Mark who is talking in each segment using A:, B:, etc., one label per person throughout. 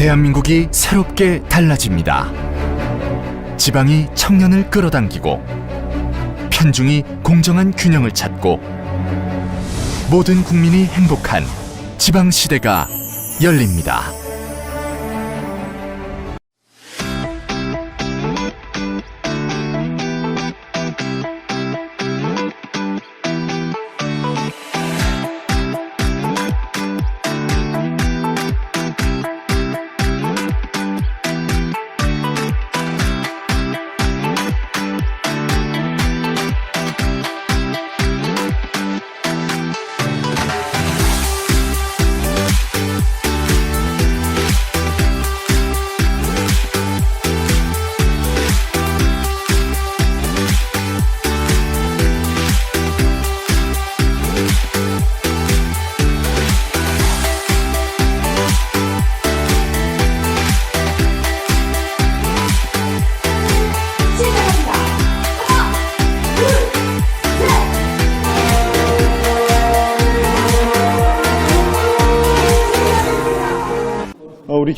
A: 대한민국이 새롭게 달라집니다. 지방이 청년을 끌어당기고 편중이 공정한 균형을 찾고 모든 국민이 행복한 지방 시대가 열립니다.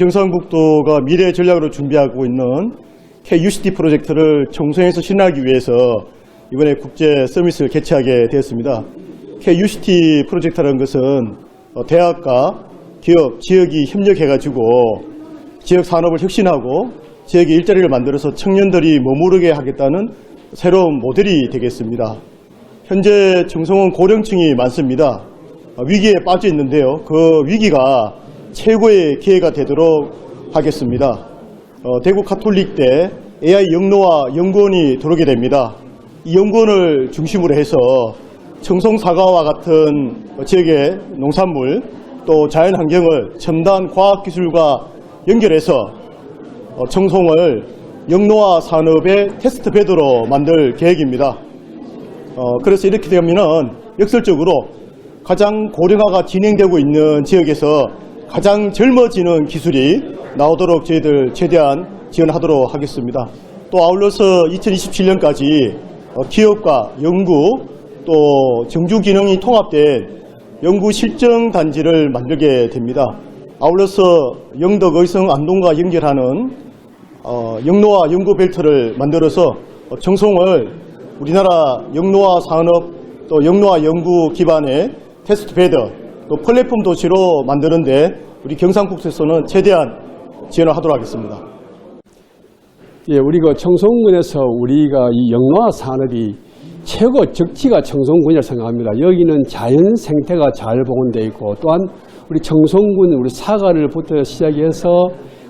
B: 경상북도가 미래 전략으로 준비하고 있는 KUCT 프로젝트를 총선에서 실현하기 위해서 이번에 국제 서밋을 개최하게 되었습니다. KUCT 프로젝트라는 것은 어, 대학과 기업, 지역이 협력해가지고 지역 산업을 혁신하고 지역의 일자리를 만들어서 청년들이 머무르게 하겠다는 새로운 모델이 되겠습니다. 현재 청송은 고령층이 많습니다. 어, 위기에 빠져 있는데요. 그 위기가 최고의 기회가 되도록 하겠습니다. 어, 대구 카톨릭대 AI 영노와 연구원이 들어오게 됩니다. 이 연구원을 중심으로 해서 청송 사과와 같은 지역의 농산물 또 자연 환경을 첨단 과학 기술과 연결해서 어, 청송을 영노화 산업의 테스트 베드로 만들 계획입니다. 어, 그래서 이렇게 되면은 역설적으로 가장 고령화가 진행되고 있는 지역에서 가장 젊어지는 기술이 나오도록 저희들 최대한 지원하도록 하겠습니다. 또 아울러서 2027년까지 어, 기업과 연구 또 정주 기능이 통합된 연구 실정 단지를 만들게 됩니다. 아울러서 영덕, 의성, 안동과 연결하는 어, 영노화 연구 벨트를 만들어서 어, 청송을 우리나라 영노화 산업 또 영노화 연구 기반의 테스트 베드 또 플랫폼 도시로 만드는데 우리 경상북도에서는 최대한 지원을 하도록 하겠습니다.
C: 예, 우리 그 청송군에서 우리가 이 영노화 산업이 최고 적지가 청송군이라고 생각합니다. 여기는 자연 생태가 잘 복원되어 있고 또한 우리 청송군 우리 사과를 부터 시작해서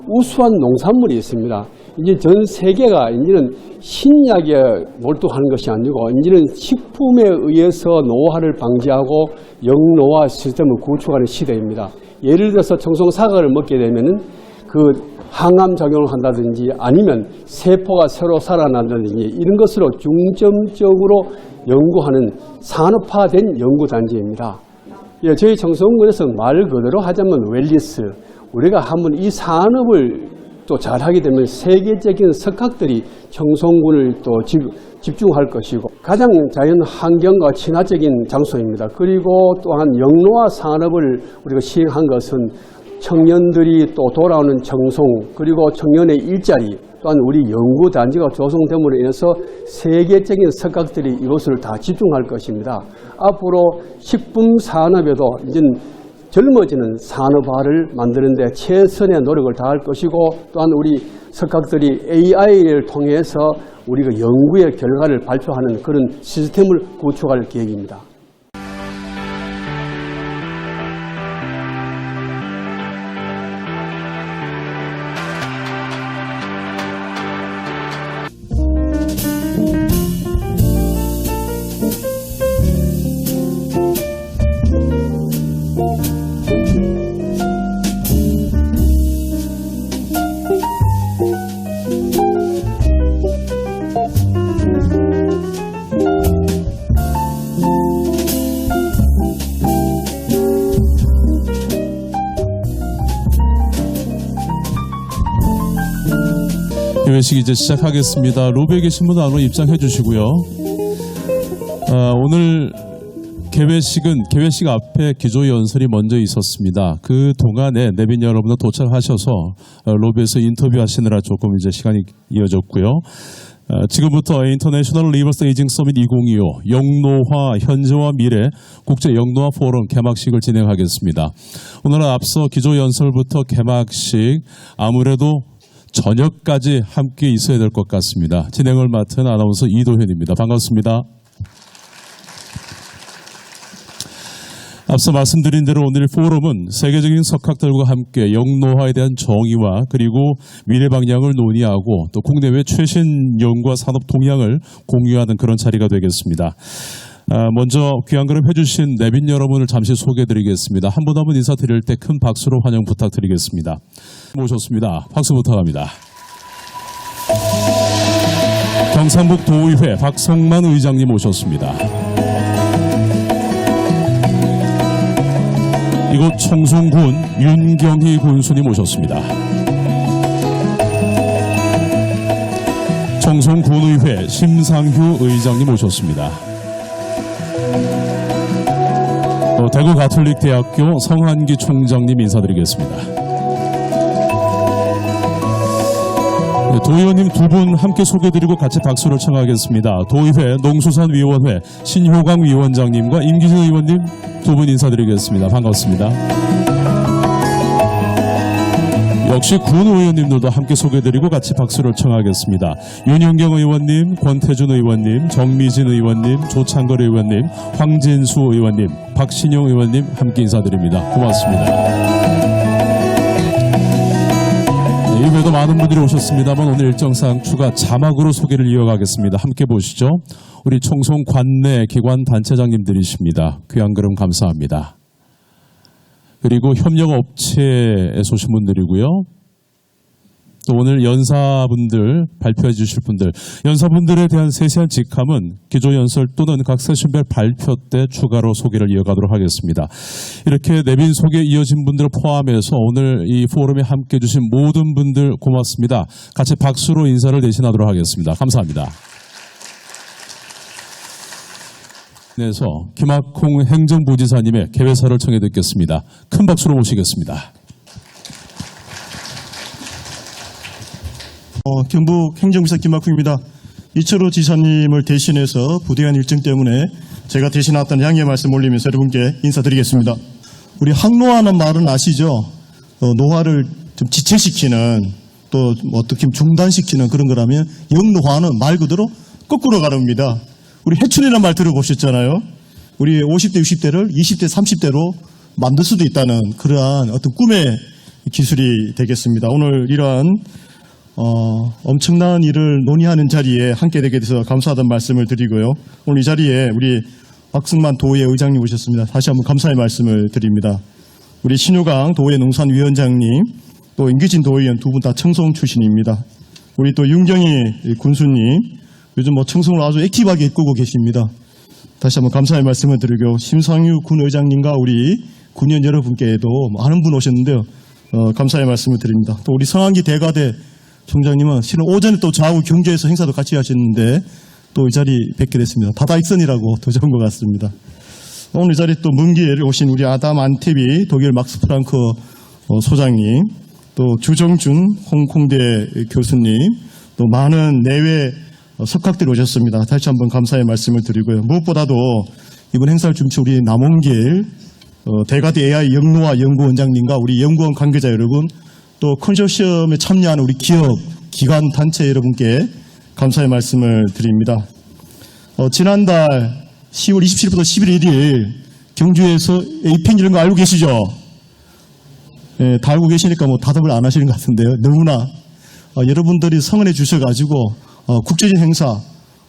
C: 우수한 농산물이 있습니다. 이제 전 세계가 이제는 신약에 몰두하는 것이 아니고 이제는 식품에 의해서 노화를 방지하고 영노화 시스템을 구축하는 시대입니다. 예를 들어서 청송 사과를 먹게 되면은 그 항암 작용을 한다든지 아니면 세포가 새로 살아난다든지 이런 것으로 중점적으로 연구하는 산업화된 연구 단지입니다. 예, 저희 청송군에서 말 그대로 하자면 웰리스 우리가 한번 이 산업을 또 잘하게 되면 세계적인 석학들이 청송군을 또 집, 집중할 것이고 가장 자연 환경과 친화적인 장소입니다. 그리고 또한 영노화 산업을 우리가 시행한 것은 청년들이 또 돌아오는 청송 그리고 청년의 일자리 또한 우리 연구단지가 조성됨으로 인해서 세계적인 석학들이 이것을 다 집중할 것입니다. 앞으로 식품 산업에도 이제 젊어지는 산업화를 만드는 데 최선의 노력을 다할 것이고 또한 우리 석학들이 AI를 통해서 우리가 연구의 결과를 발표하는 그런 시스템을 구축할 계획입니다.
D: 회식 이제 시작하겠습니다. 로비에 계신 분들 안으로 입장해 주시고요. 아, 오늘 개회식은 개회식 앞에 기조 연설이 먼저 있었습니다. 그 동안에 내빈 여러분도 도착하셔서 어, 로비에서 인터뷰하시느라 조금 이제 시간이 이어졌고요. 어, 지금부터 인터내셔널 리버스 에이징 서밋 2025 영노화 현재와 미래 국제 영노화 포럼 개막식을 진행하겠습니다. 오늘은 앞서 기조 연설부터 개막식 아무래도 저녁까지 함께 있어야 될 것 같습니다. 진행을 맡은 아나운서 이도현입니다. 반갑습니다. 앞서 말씀드린 대로 오늘 포럼은 세계적인 석학들과 함께 영노화에 대한 정의와 그리고 미래 방향을 논의하고 또 국내외 최신 연구와 산업 동향을 공유하는 그런 자리가 되겠습니다. 아, 먼저 귀한 걸음 해주신 내빈 여러분을 잠시 소개해드리겠습니다. 한 분 한 분 인사드릴 때 큰 박수로 환영 부탁드리겠습니다. 모셨습니다. 박수 부탁합니다. 경상북 도의회 박성만 의장님 모셨습니다. 이곳 청송군 윤경희 군수님 오셨습니다. 청송군의회 심상휴 의장님 오셨습니다. 대구 가톨릭대학교 성한기 총장님 인사드리겠습니다. 네, 도의원님 두 분 함께 소개드리고 같이 박수를 청하겠습니다. 도의회 농수산위원회 신효강 위원장님과 임기진 의원님 두 분 인사드리겠습니다. 반갑습니다. 역시 군 의원님들도 함께 소개드리고 같이 박수를 청하겠습니다. 윤영경 의원님, 권태준 의원님, 정미진 의원님, 조창걸 의원님, 황진수 의원님, 박신영 의원님 함께 인사드립니다. 고맙습니다. 네, 이외에도 많은 분들이 오셨습니다만 오늘 일정상 추가 자막으로 소개를 이어가겠습니다. 함께 보시죠. 우리 청송 관내 기관 단체장님들이십니다. 귀한 걸음 감사합니다. 그리고 협력업체에서 오신 분들이고요. 또 오늘 연사분들 발표해 주실 분들 연사분들에 대한 세세한 직함은 기조 연설 또는 각 세션별 발표 때 추가로 소개를 이어가도록 하겠습니다. 이렇게 내빈 소개 이어진 분들을 포함해서 오늘 이 포럼에 함께 해 주신 모든 분들 고맙습니다. 같이 박수로 인사를 대신하도록 하겠습니다. 감사합니다. 내서 김학콩 행정부지사님의 개회사를 청해 듣겠습니다. 큰 박수로 모시겠습니다.
B: 어, 경북 행정부사 김학국입니다. 이철호 지사님을 대신해서 부대한 일정 때문에 제가 대신 왔던 양해 말씀 올리면서 여러분께 인사드리겠습니다. 우리 항노화는 말은 아시죠? 어, 노화를 좀 지체시키는 또뭐 어떻게 보면 중단시키는 그런 거라면 영노화는 말 그대로 거꾸로 가릅니다. 우리 해춘이라는 말 들어보셨잖아요. 우리 50대, 60대를 20대, 30대로 만들 수도 있다는 그러한 어떤 꿈의 기술이 되겠습니다. 오늘 이러한 어, 엄청난 일을 논의하는 자리에 함께 되게 돼서 감사하다는 말씀을 드리고요. 오늘 이 자리에 우리 박승만 도의 의장님 오셨습니다. 다시 한번 감사의 말씀을 드립니다. 우리 신효강 도의 농산위원장님, 또 임기진 도의원 두 분 다 청송 출신입니다. 우리 또 윤경희 군수님, 요즘 뭐 청송을 아주 액티브하게 이끌고 계십니다. 다시 한번 감사의 말씀을 드리고 심상유 군 의장님과 우리 군의원 여러분께도 많은 분 오셨는데요. 어, 감사의 말씀을 드립니다. 또 우리 성한기 대가대 총장님은 실은 오전에 또 좌우 경주에서 행사도 같이 하셨는데 또 이 자리 뵙게 됐습니다. 바다 익선이라고 더 좋은 것 같습니다. 오늘 이 자리 또 문기에 오신 우리 아담 안테비 독일 막스 프랑크 어, 소장님 또 주정준 홍콩대 교수님 또 많은 내외 어, 석학들이 오셨습니다. 다시 한번 감사의 말씀을 드리고요. 무엇보다도 이번 행사를 준치 우리 남원길 어, 대가대 AI 영노화 연구원장님과 우리 연구원 관계자 여러분 또 컨소시엄에 참여하는 우리 기업, 기관, 단체 여러분께 감사의 말씀을 드립니다. 어, 지난달 10월 27일부터 11일 1일 경주에서 에이펜 이런 거 알고 계시죠? 예, 다 알고 계시니까 뭐 답을 안 하시는 것 같은데요. 너무나 어, 여러분들이 성원해 주셔가지고 어, 국제적인 행사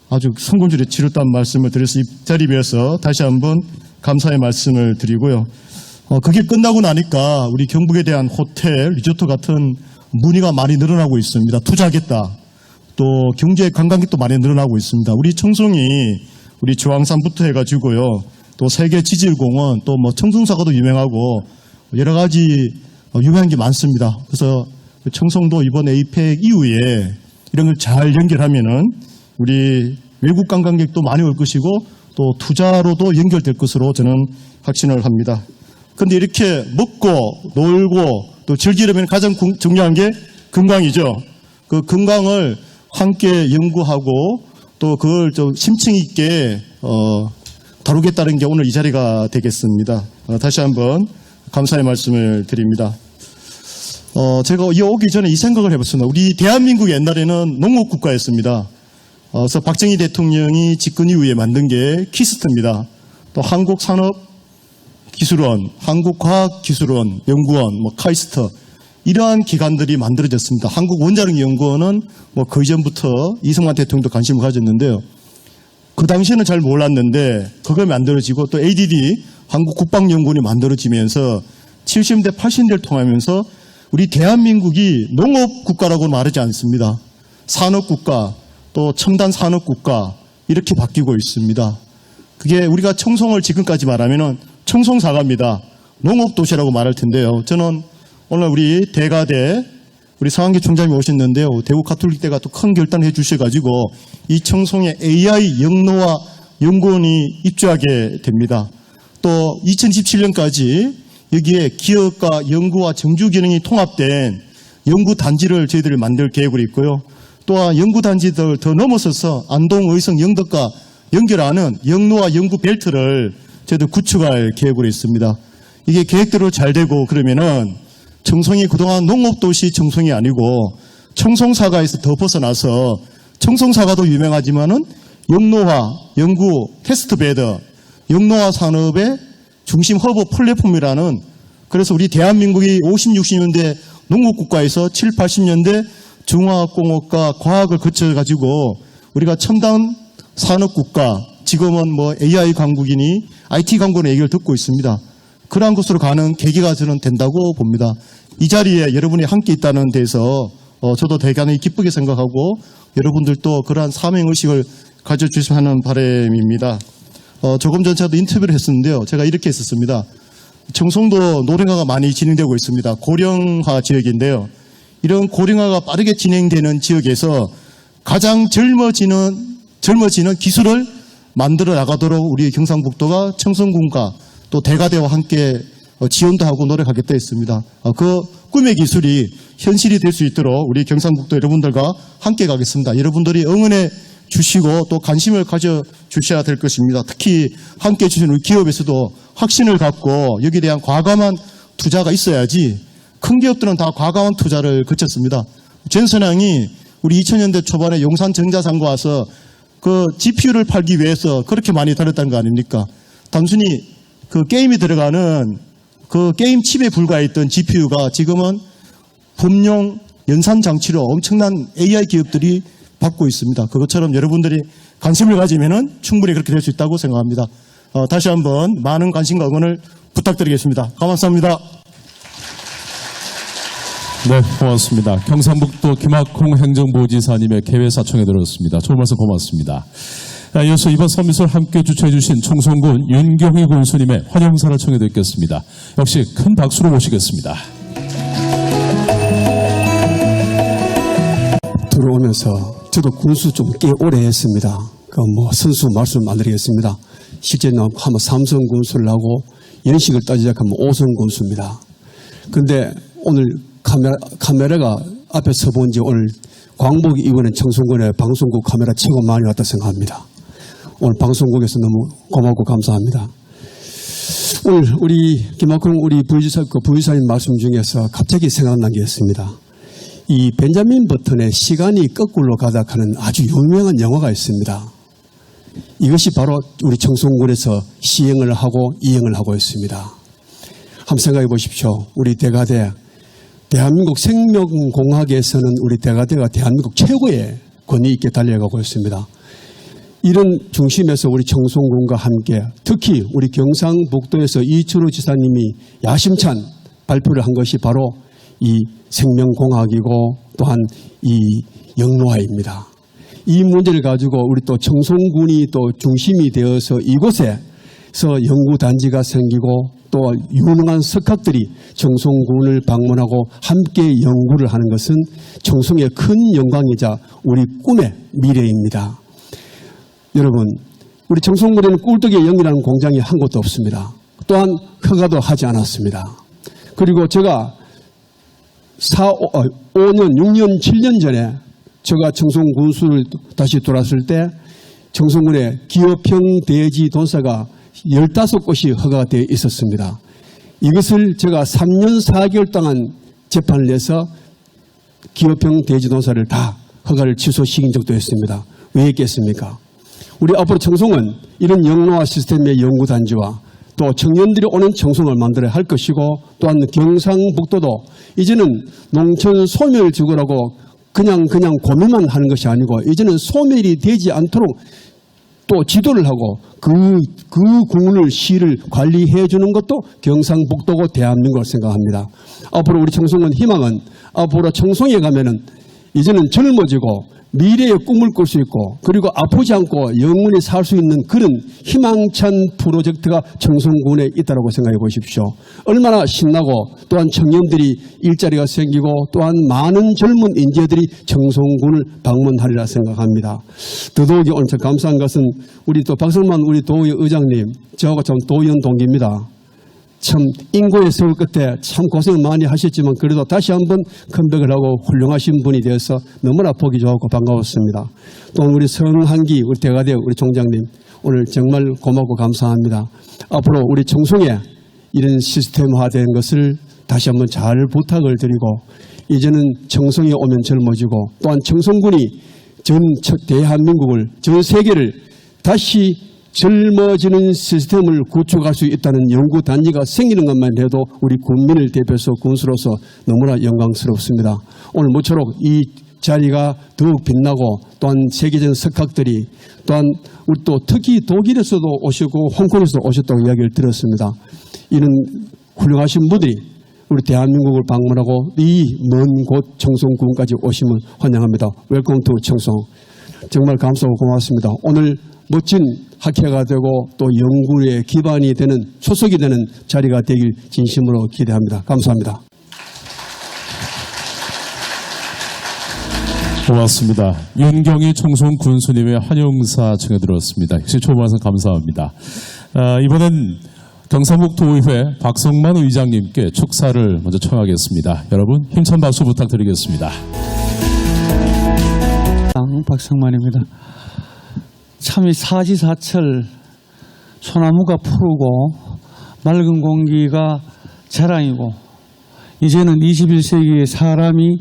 B: 아주 성공적으로 치렀다는 말씀을 드려서 이 자리에 비해서 다시 한번 감사의 말씀을 드리고요. 어, 그게 끝나고 나니까 우리 경북에 대한 호텔, 리조트 같은 문의가 많이 늘어나고 있습니다. 투자하겠다. 또 경제 관광객도 많이 늘어나고 있습니다. 우리 청송이 우리 주황산부터 해가지고요. 또 세계 지질공원, 또 뭐 청송사가도 유명하고 여러 가지 어, 유명한 게 많습니다. 그래서 청송도 이번 에이펙 이후에 이런 걸 잘 연결하면은 우리 외국 관광객도 많이 올 것이고 또 투자로도 연결될 것으로 저는 확신을 합니다. 그런데 이렇게 먹고 놀고 또 즐기려면 가장 궁- 중요한 게 건강이죠. 그 건강을 함께 연구하고 또 그걸 좀 심층 있게 어, 다루겠다는 게 오늘 이 자리가 되겠습니다. 어, 다시 한번 감사의 말씀을 드립니다. 어, 제가 이 오기 전에 이 생각을 해봤습니다. 우리 대한민국 옛날에는 농업 국가였습니다. 어, 그래서 박정희 대통령이 집권 이후에 만든 게 키스트입니다. 또 한국산업기술원, 한국과학기술원, 연구원, 뭐 카이스트 이러한 기관들이 만들어졌습니다. 한국원자력연구원은 뭐 그 이전부터 이승만 대통령도 관심을 가졌는데요. 그 당시에는 잘 몰랐는데 그거 만들어지고 또 ADD 한국국방연구원이 만들어지면서 70대 80대를 통하면서 우리 대한민국이 농업 국가라고 말하지 않습니다. 산업 국가 또 첨단 산업 국가 이렇게 바뀌고 있습니다. 그게 우리가 청송을 지금까지 말하면은 청송사과입니다. 농업 도시라고 말할 텐데요. 저는 오늘 우리 대가대 우리 상한기 총장님이 오셨는데요. 대구 가톨릭 대가 또 큰 결단을 해주셔가지고 이 청송에 AI 영노화 연구원이 입주하게 됩니다. 또 2017년까지 여기에 기업과 연구와 정주 기능이 통합된 연구 단지를 저희들이 만들 계획으로 있고요. 또한 연구 단지들 더 넘어서서 안동, 의성, 영덕과 연결하는 영노화 연구 벨트를 저희들 구축할 계획으로 있습니다. 이게 계획대로 잘 되고 그러면은 청송이 그동안 농업도시 청송이 아니고 청송사과에서 더 벗어나서 청송사과도 유명하지만은 영노화, 연구, 테스트베드, 영노화 산업의 중심 허브 플랫폼이라는 그래서 우리 대한민국이 50, 60년대 농업국가에서 7, 80년대 중화학공업과 과학을 거쳐가지고 우리가 첨단 산업국가 지금은 뭐 AI 강국이니 IT 강국의 얘기를 듣고 있습니다. 그러한 곳으로 가는 계기가 저는 된다고 봅니다. 이 자리에 여러분이 함께 있다는 데서 어, 저도 대단히 기쁘게 생각하고 여러분들도 그러한 사명의식을 가져주시면 하는 바람입니다. 어, 조금 전 저도 인터뷰를 했었는데요. 제가 이렇게 했었습니다. 청송도 노령화가 많이 진행되고 있습니다. 고령화 지역인데요. 이런 고령화가 빠르게 진행되는 지역에서 가장 젊어지는 젊어지는 기술을 만들어 나가도록 우리 경상북도가 청송군과 또 대가대와 함께 어, 지원도 하고 노력하겠다 했습니다. 어, 그 꿈의 기술이 현실이 될 수 있도록 우리 경상북도 여러분들과 함께 가겠습니다. 여러분들이 응원해 주시고 또 관심을 가져 주셔야 될 것입니다. 특히 함께 해주시는 우리 기업에서도 확신을 갖고 여기에 대한 과감한 투자가 있어야지 큰 기업들은 다 과감한 투자를 거쳤습니다. 전선양이 우리 2000년대 초반에 용산 정자상과 와서 그 GPU를 팔기 위해서 그렇게 많이 다녔다는 거 아닙니까? 단순히 그 게임이 들어가는 그 게임 칩에 불과했던 GPU가 지금은 범용 연산 장치로 엄청난 AI 기업들이 받고 있습니다. 그것처럼 여러분들이 관심을 가지면은 충분히 그렇게 될 수 있다고 생각합니다. 어, 다시 한번 많은 관심과 응원을 부탁드리겠습니다. 감사합니다.
D: 네, 고맙습니다. 경상북도 김학홍 행정부지사님의 개회사청에 들었습니다. 좋은 말씀 고맙습니다. 자, 이어서 이번 서밋을 함께 주최해 주신 청송군 윤경희 군수님의 환영사를 청해 듣겠습니다. 역시 큰 박수로 모시겠습니다.
C: 들어오면서 저도 군수 좀 꽤 오래 했습니다. 그 뭐 선수 말씀 안 드리겠습니다. 실제는 한번 삼성 군수를 하고 연식을 따지자면 오성 군수입니다. 근데 오늘 카메라, 카메라가 앞에 서본 지 오늘 광복 이번엔 청송군의 방송국 카메라 최고 많이 왔다 생각합니다. 오늘 방송국에서 너무 고맙고 감사합니다. 오늘 우리 김학훈 우리 부의사, 그 부의사님 말씀 중에서 갑자기 생각난 게 있습니다. 이 벤자민 버튼의 시간이 거꾸로 가다 하는 아주 유명한 영화가 있습니다. 이것이 바로 우리 청송군에서 시행을 하고 이행을 하고 있습니다. 한번 생각해 보십시오. 우리 대가대, 대한민국 생명공학에서는 우리 대가대가 대한민국 최고의 권위 있게 달려가고 있습니다. 이런 중심에서 우리 청송군과 함께 특히 우리 경상북도에서 이철우 지사님이 야심찬 발표를 한 것이 바로 이 생명공학이고 또한 이 영노화입니다. 이 문제를 가지고 우리 또 청송군이 또 중심이 되어서 이곳에 서 연구단지가 생기고 또 유능한 석학들이 청송군을 방문하고 함께 연구를 하는 것은 청송의 큰 영광이자 우리 꿈의 미래입니다. 여러분, 우리 정성군에는 꿀떡의 영이라는 공장이 한 곳도 없습니다. 또한 허가도 하지 않았습니다. 그리고 제가 4, 5년, 6년, 7년 전에 제가 청송군수를 다시 돌았을 때 청송군에 기업형 대지 돈사가 15곳이 허가가 되어 있었습니다. 이것을 제가 3년 4개월 동안 재판을 내서 기업형 대지동사를 다 허가를 취소시킨 적도 있습니다. 왜 했겠습니까? 우리 앞으로 청송은 이런 영노화 시스템의 연구단지와 또 청년들이 오는 청송을 만들어야 할 것이고 또한 경상북도도 이제는 농촌 소멸 지구라고 그냥 그냥 고민만 하는 것이 아니고 이제는 소멸이 되지 않도록 또 지도를 하고 그, 그 군을 시를 관리해 주는 것도 경상북도고 대한민국을 생각합니다. 앞으로 우리 청송은 희망은 앞으로 청송에 가면은 이제는 젊어지고 미래의 꿈을 꿀 수 있고 그리고 아프지 않고 영원히 살 수 있는 그런 희망찬 프로젝트가 청송군에 있다고 생각해 보십시오. 얼마나 신나고 또한 청년들이 일자리가 생기고 또한 많은 젊은 인재들이 청송군을 방문하리라 생각합니다. 더더욱이 오늘 참 감사한 것은 우리 또 박성만 우리 도의 의장님 저하고 참 도의원 동기입니다. 참 인고의 세월 끝에 참 고생 많이 하셨지만 그래도 다시 한번 컴백을 하고 훌륭하신 분이 되어서 너무나 보기 좋고 반가웠습니다. 또 우리 성한기 우리 대가대 우리 총장님 오늘 정말 고맙고 감사합니다. 앞으로 우리 청송에 이런 시스템화된 것을 다시 한번 잘 부탁을 드리고 이제는 청송에 오면 젊어지고 또한 청송군이 전 대한민국을 전 세계를 다시 젊어지는 시스템을 구축할 수 있다는 연구 단지가 생기는 것만 해도 우리 국민을 대표해서 군수로서 너무나 영광스럽습니다. 오늘 모쪼록 이 자리가 더욱 빛나고 또한 세계적인 석학들이 또한 우리 또 특히 독일에서도 오시고 홍콩에서도 오셨다고 이야기를 들었습니다. 이런 훌륭하신 분들이 우리 대한민국을 방문하고 이 먼 곳 청송군까지 오시면 환영합니다. 웰컴 투 청송. 정말 감사하고 고맙습니다. 오늘 멋진 학회가 되고 또 연구의 기반이 되는 초석이 되는 자리가 되길 진심으로 기대합니다. 감사합니다.
D: 고맙습니다. 윤경희 청송 군수님의 환영사 청해 들었습니다. 역시 초반선 감사합니다. 아, 이번엔 경상북도의회 박성만 의장님께 축사를 먼저 청하겠습니다. 여러분 힘찬 박수 부탁드리겠습니다.
E: 당 박성만입니다. 참 이 사지사철 소나무가 푸르고 맑은 공기가 자랑이고 이제는 21세기의 사람이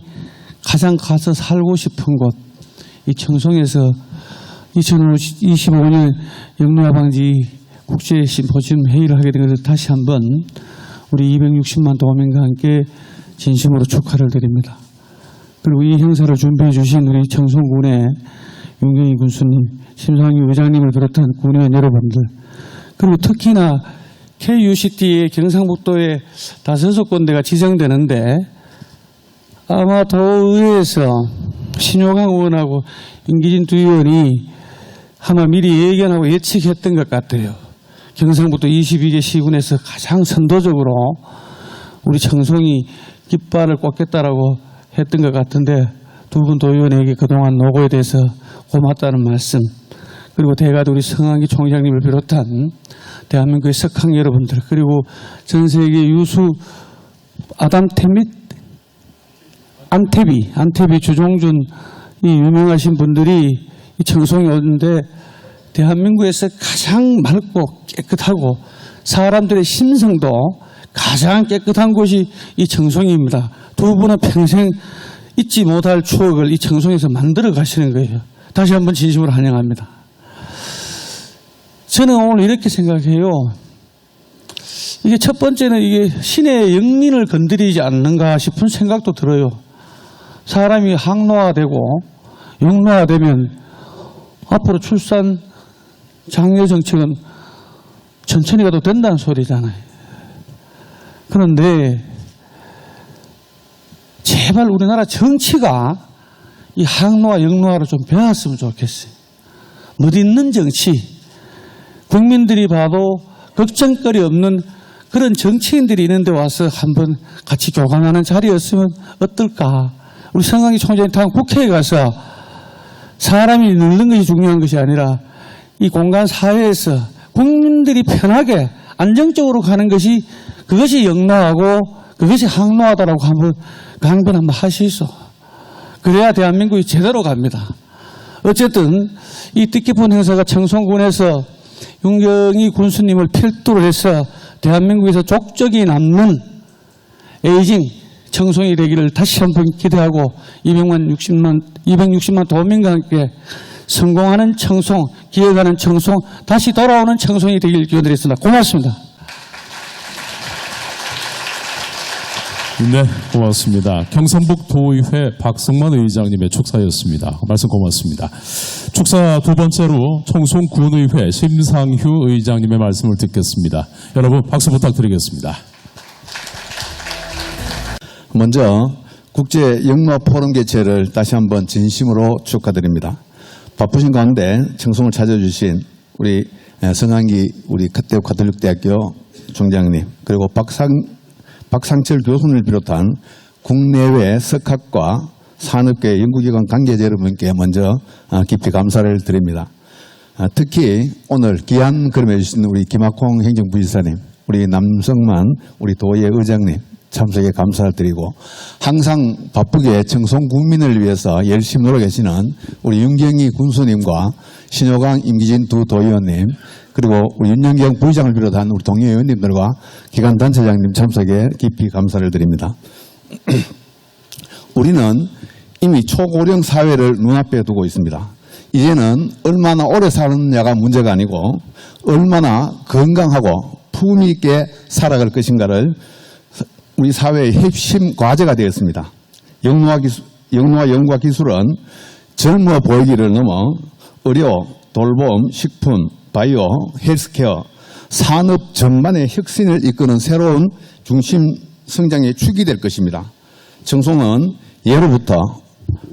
E: 가장 가서 살고 싶은 곳 이 청송에서 2025년 영노화 방지 국제 심포지움 회의를 하게 된 것을 다시 한번 우리 260만 도민과 함께 진심으로 축하를 드립니다. 그리고 이 행사를 준비해 주신 우리 청송군의 윤경희 군수님, 심상희 의장님을 비롯한 군의원 여러분들, 그리고 특히나 KUCT의 경상북도에 다섯섯 군데가 지정되는데 아마 도의회에서 신효강 의원하고 임기진 두 의원이 아마 미리 예견하고 예측했던 것 같아요. 경상북도 22개 시군에서 가장 선도적으로 우리 청송이 깃발을 꽂겠다라고 했던 것 같은데 두 분 도의원에게 그동안 노고에 대해서 고맙다는 말씀 그리고 대가도 우리 성한기 총장님을 비롯한 대한민국의 석학 여러분들 그리고 전 세계 유수 아담 테밋 안테비 안테비 주종준 이 유명하신 분들이 이 청송에 오는데 대한민국에서 가장 맑고 깨끗하고 사람들의 심성도 가장 깨끗한 곳이 이 청송입니다. 두 분은 평생 잊지 못할 추억을 이 청송에서 만들어 가시는 거예요. 다시 한번 진심으로 환영합니다. 저는 오늘 이렇게 생각해요. 이게 첫 번째는 이게 신의 영린을 건드리지 않는가 싶은 생각도 들어요. 사람이 항노화되고 영노화되면 앞으로 출산 장려 정책은 천천히 가도 된다는 소리잖아요. 그런데 제발 우리나라 정치가 이 항노화, 영노화로 좀 변했으면 좋겠어요. 멋있는 정치, 국민들이 봐도 걱정거리 없는 그런 정치인들이 있는데 와서 한번 같이 교감하는 자리였으면 어떨까. 우리 성강희 총장이 당 국회에 가서 사람이 늙는 것이 중요한 것이 아니라 이 공간 사회에서 국민들이 편하게 안정적으로 가는 것이 그것이 영로하고 그것이 항로하다라고 한번 강변 한번 하시소. 그래야 대한민국이 제대로 갑니다. 어쨌든 이 뜻깊은 행사가 청송군에서 윤경희 군수님을 필두로 해서 대한민국에서 족적이 남는 에이징 청송이 되기를 다시 한번 기대하고 200만 60만 260만 도민과 함께 성공하는 청송, 기획하는 청송, 다시 돌아오는 청송이 되길 기원드리겠습니다. 고맙습니다.
D: 네, 고맙습니다. 경상북 도의회 박승만 의장님의 축사였습니다. 말씀 고맙습니다. 축사 두 번째로 청송군의회 심상휴 의장님의 말씀을 듣겠습니다. 여러분 박수 부탁드리겠습니다.
F: 먼저 국제 영노 포럼 개최를 다시 한번 진심으로 축하드립니다. 바쁘신 가운데 청송을 찾아주신 우리 성한기 우리 카테오 가톨릭대학교 총장님 그리고 박상 박상철 교수님을 비롯한 국내외 석학과 산업계 연구기관 관계자 여러분께 먼저 아, 깊이 감사를 드립니다. 아, 특히 오늘 귀한 걸음해 주신 우리 김학홍 행정부지사님, 우리 남성만 우리 도의 의장님 참석에 감사를 드리고 항상 바쁘게 청송 국민을 위해서 열심히 노력하시는 우리 윤경희 군수님과 신효강 임기진 두 도의원님 그리고 우리 윤영경 부의장을 비롯한 우리 동료 의원님들과 기관 단체장님 참석에 깊이 감사를 드립니다. 우리는 이미 초고령 사회를 눈앞에 두고 있습니다. 이제는 얼마나 오래 사느냐가 문제가 아니고 얼마나 건강하고 품위 있게 살아갈 것인가를 우리 사회의 핵심 과제가 되었습니다. 영노화 기술, 영노화 연구와 기술은 젊어 보이기를 넘어 의료, 돌봄, 식품, 바이오, 헬스케어, 산업 전반의 혁신을 이끄는 새로운 중심 성장의 축이 될 것입니다. 청송은 예로부터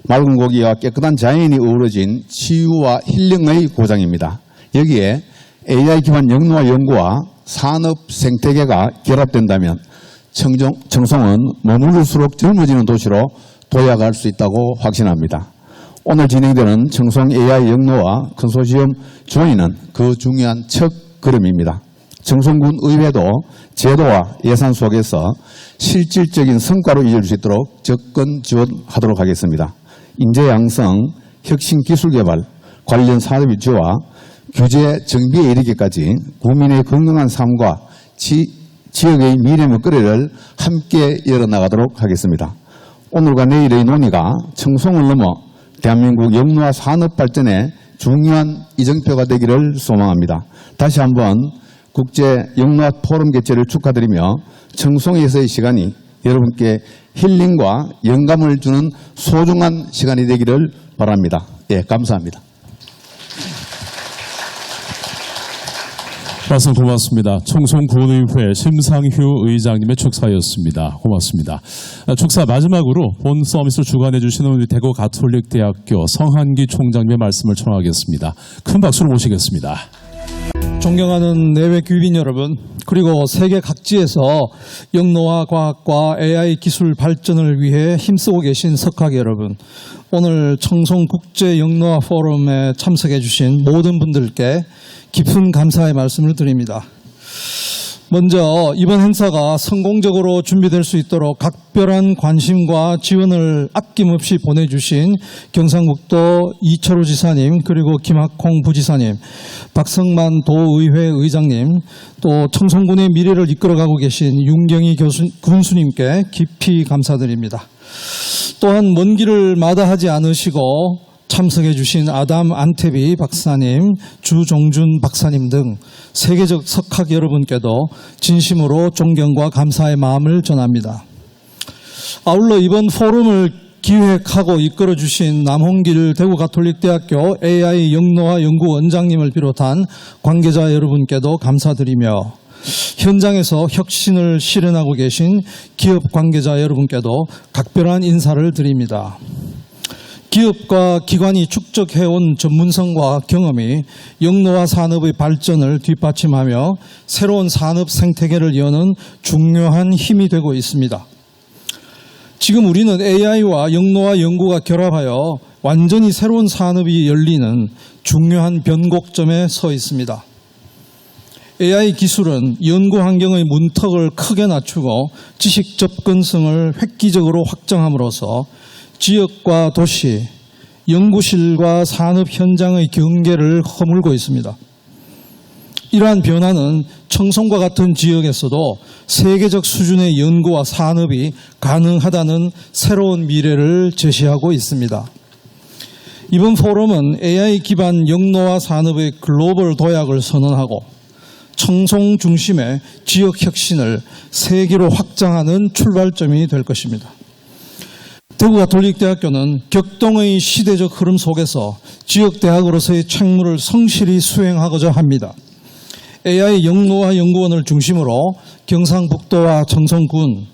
F: 맑은 고기와 깨끗한 자연이 어우러진 치유와 힐링의 고장입니다. 여기에 AI 기반 영노화 연구와 산업 생태계가 결합된다면 청정, 청송은 머무를수록 젊어지는 도시로 도약할 수 있다고 확신합니다. 오늘 진행되는 청송 AI 영노화 컨소시엄 조인은 그 중요한 첫 걸음입니다. 청송군 의회도 제도와 예산 속에서 실질적인 성과로 이어질 수 있도록 접근 지원하도록 하겠습니다. 인재 양성, 혁신 기술 개발, 관련 산업 유치와 규제 정비에 이르기까지 국민의 건강한 삶과 지, 지역의 미래 먹거리를 함께 열어나가도록 하겠습니다. 오늘과 내일의 논의가 청송을 넘어 대한민국 영노화 산업 발전에 중요한 이정표가 되기를 소망합니다. 다시 한번 국제 영노화 포럼 개최를 축하드리며 청송에서의 시간이 여러분께 힐링과 영감을 주는 소중한 시간이 되기를 바랍니다. 예, 감사합니다.
D: 말씀 고맙습니다. 청송군의회 심상휴 의장님의 축사였습니다. 고맙습니다. 아, 축사 마지막으로 본 서비스를 주관해 주시는 우리 대구 가톨릭대학교 성한기 총장님의 말씀을 청하겠습니다. 큰 박수로 모시겠습니다.
G: 존경하는 내외 귀빈 여러분, 그리고 세계 각지에서 영노화 과학과 AI 기술 발전을 위해 힘쓰고 계신 석학 여러분, 오늘 청송 국제 영노화 포럼에 참석해 주신 모든 분들께 깊은 감사의 말씀을 드립니다. 먼저 이번 행사가 성공적으로 준비될 수 있도록 각별한 관심과 지원을 아낌없이 보내주신 경상북도 이철우 지사님 그리고 김학홍 부지사님 박성만 도의회 의장님 또 청송군의 미래를 이끌어가고 계신 윤경희 교수, 군수님께 깊이 감사드립니다. 또한 먼 길을 마다하지 않으시고 참석해 주신 아담 안테비 박사님, 주종준 박사님 등 세계적 석학 여러분께도 진심으로 존경과 감사의 마음을 전합니다. 아울러 이번 포럼을 기획하고 이끌어 주신 남홍길 대구 가톨릭대학교 AI 영노화 연구원장님을 비롯한 관계자 여러분께도 감사드리며 현장에서 혁신을 실현하고 계신 기업 관계자 여러분께도 각별한 인사를 드립니다. 기업과 기관이 축적해온 전문성과 경험이 영노화 산업의 발전을 뒷받침하며 새로운 산업 생태계를 여는 중요한 힘이 되고 있습니다. 지금 우리는 AI와 영노화 연구가 결합하여 완전히 새로운 산업이 열리는 중요한 변곡점에 서 있습니다. AI 기술은 연구 환경의 문턱을 크게 낮추고 지식 접근성을 획기적으로 확장함으로써 지역과 도시, 연구실과 산업 현장의 경계를 허물고 있습니다. 이러한 변화는 청송과 같은 지역에서도 세계적 수준의 연구와 산업이 가능하다는 새로운 미래를 제시하고 있습니다. 이번 포럼은 AI 기반 영노화 산업의 글로벌 도약을 선언하고 청송 중심의 지역 혁신을 세계로 확장하는 출발점이 될 것입니다. 대구 가톨릭대학교는 격동의 시대적 흐름 속에서 지역대학으로서의 책무를 성실히 수행하고자 합니다. AI 영노화 연구원을 중심으로 경상북도와 청송군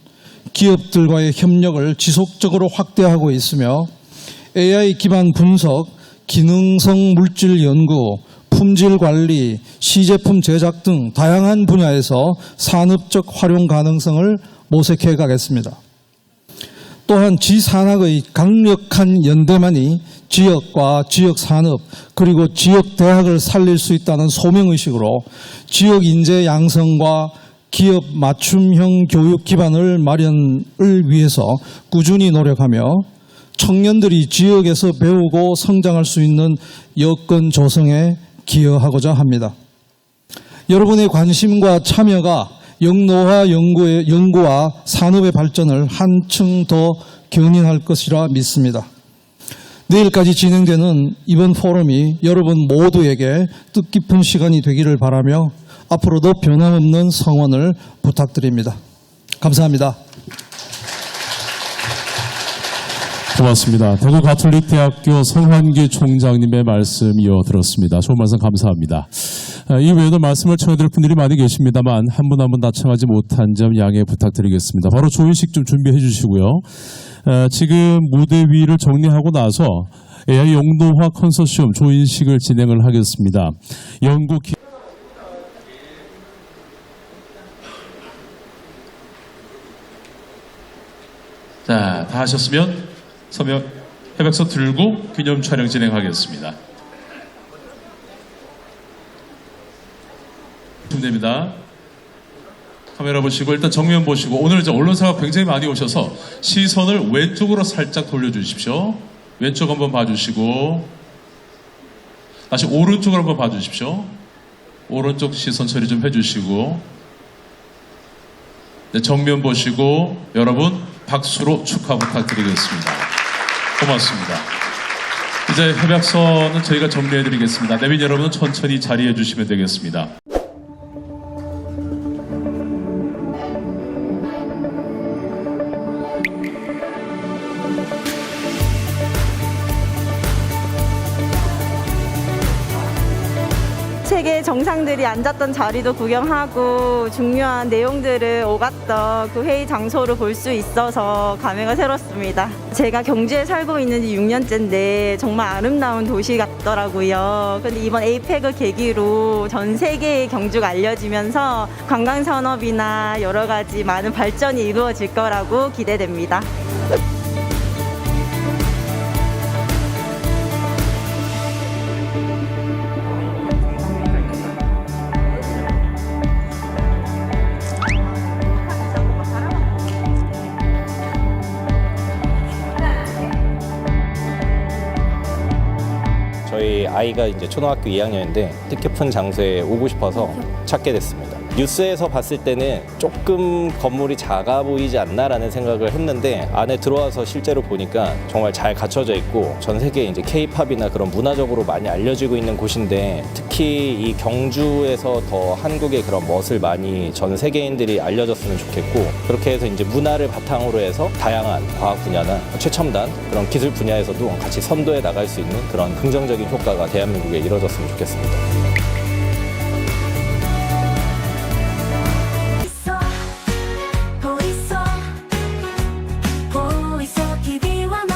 G: 기업들과의 협력을 지속적으로 확대하고 있으며 AI 기반 분석, 기능성 물질 연구, 품질 관리, 시제품 제작 등 다양한 분야에서 산업적 활용 가능성을 모색해 가겠습니다. 또한 지산학의 강력한 연대만이 지역과 지역 산업 그리고 지역 대학을 살릴 수 있다는 소명의식으로 지역 인재 양성과 기업 맞춤형 교육 기반을 마련을 위해서 꾸준히 노력하며 청년들이 지역에서 배우고 성장할 수 있는 여건 조성에 기여하고자 합니다. 여러분의 관심과 참여가 영노화 연구의, 연구와 산업의 발전을 한층 더 견인할 것이라 믿습니다. 내일까지 진행되는 이번 포럼이 여러분 모두에게 뜻깊은 시간이 되기를 바라며 앞으로도 변함없는 성원을 부탁드립니다. 감사합니다.
D: 고맙습니다. 대구 가톨릭 대학교 성환기 총장님의 말씀 이어 들었습니다. 좋은 말씀 감사합니다. 아, 이 외에도 말씀을 청해드릴 분들이 많이 계십니다만 한 분 한분다 청하지 못한 점 양해 부탁드리겠습니다. 바로 조인식 좀 준비해 주시고요. 아, 지금 무대 위를 정리하고 나서 AI 용도화 컨소시엄 조인식을 진행을 하겠습니다. 연구 기...
H: 자, 다 하셨으면 서명 협약서 들고 기념 촬영 진행하겠습니다. 됩니다. 카메라 보시고 일단 정면 보시고 오늘 이제 언론사가 굉장히 많이 오셔서 시선을 왼쪽으로 살짝 돌려주십시오. 왼쪽 한번 봐주시고 다시 오른쪽으로 한번 봐주십시오. 오른쪽 시선 처리 좀 해주시고 네, 정면 보시고 여러분 박수로 축하 부탁드리겠습니다. 고맙습니다. 이제 협약서는 저희가 정리해드리겠습니다. 내빈 여러분은 천천히 자리해 주시면 되겠습니다.
I: 앉았던 자리도 구경하고 중요한 내용들을 오갔던 그 회의 장소를 볼 수 있어서 감회가 새롭습니다. 제가 경주에 살고 있는 지 6년째인데 정말 아름다운 도시 같더라고요. 근데 이번 에이펙을 계기로 전 세계의 경주가 알려지면서 관광 산업이나 여러 가지 많은 발전이 이루어질 거라고 기대됩니다.
J: 아이가 이제 초등학교 2학년인데 뜻깊은 장소에 오고 싶어서 찾게 됐습니다. 뉴스에서 봤을 때는 조금 건물이 작아 보이지 않나라는 생각을 했는데 안에 들어와서 실제로 보니까 정말 잘 갖춰져 있고 전 세계 이제 K-팝이나 그런 문화적으로 많이 알려지고 있는 곳인데 특히 이 경주에서 더 한국의 그런 멋을 많이 전 세계인들이 알려졌으면 좋겠고 그렇게 해서 이제 문화를 바탕으로 해서 다양한 과학 분야나 최첨단 그런 기술 분야에서도 같이 선도해 나갈 수 있는 그런 긍정적인 효과가 대한민국에 이뤄졌으면 좋겠습니다.